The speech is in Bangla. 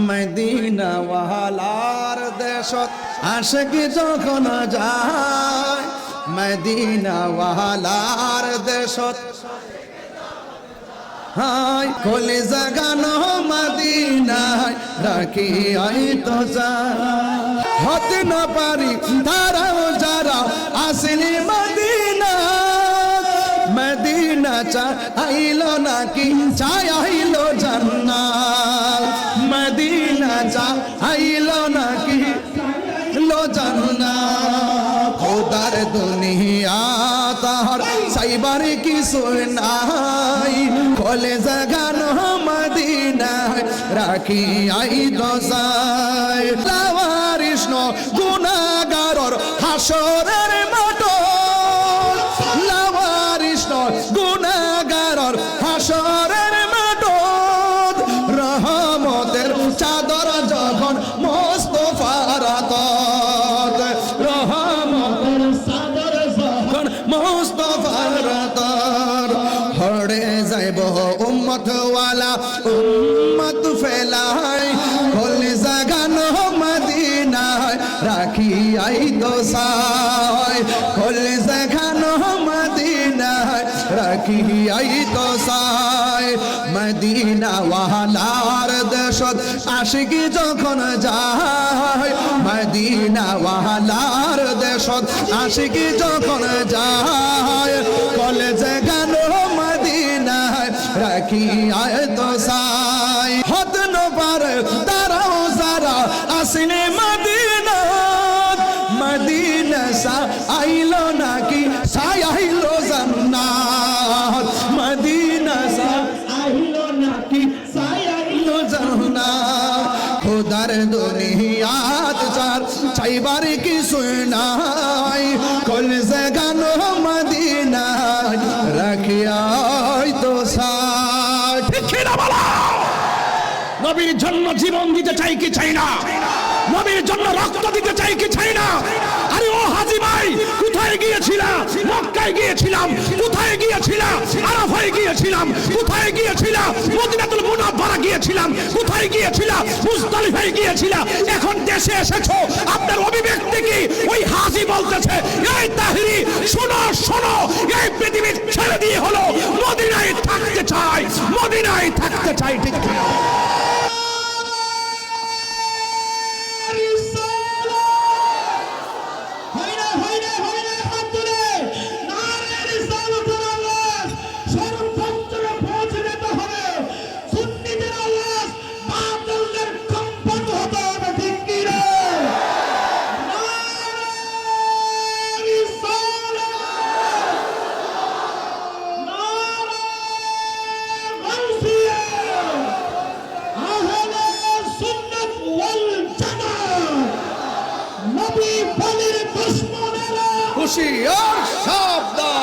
মদিনা ওয়ালার দেশত আশকি যখন যায় মদিনা ওয়ালার দেশত হাই কলে জাগানো মদিনায় রাখি আই তো হতে না পারি তারাও যারা আসেনি মদিনা মদিনা চা আইলো নাকি চাই দুনিয়া তাহার সাইবার কিছু নাই। কলে জাগানো মদিনায় রাখি আই দশায় কৃষ্ণ গুণাগারর হাসরের উম্মত ওয়ালা উম্মত ফেলাই কলি জাগানো মদিনায় রাখি আই দোসায় কলি জাগানো মদিনায় রাখি আই দোসায়। মদিনা ওয়ালার দেশত আশিকি যখন যায় মদিনা ওয়ালার দেশত আশিকি যখন যায় রাখি আয় তো সাই। হত ন পারে তারাও যারা আসিনে মদিনা মদিনা সা আইলো নাকি? সাই আইলো জান্নাত। মদিনা সা আইলো নাকি? সাই আইলো জান্নাত। খোদার দুনিয়াত চার, চাইবার কি শুনাই কল বলো নবীর জন্য জীবন দিতে চাই কি চাই না? নবীর জন্য রক্ত দিতে চাই কি চাই না? আরে ও হাজি ভাই, কোথায় গিয়েছিলাম মক্কায় গিয়েছিলাম। কোথায় গিয়েছিলাম আরাফায় গিয়েছিলাম। কোথায় গিয়েছিলাম মদিনাতুল মুনাফফারা গিয়েছিলাম। কোথায় গিয়েছিলাম মুজদালিফায় গিয়েছিলাম এখন দেশে এসেছ। আপনার অভিব্যক্তি কি? ওই হাজি বলতেছে, এই তাহরি, শোনো শোনো, এই পৃথিবী ছেড়ে দিয়ে হলো। মদিনায় থাকতে চাই মদিনায় থাকতে চাই ঠিক কোম্পানির দুশ্মনেরা খুশি আর সাবধান।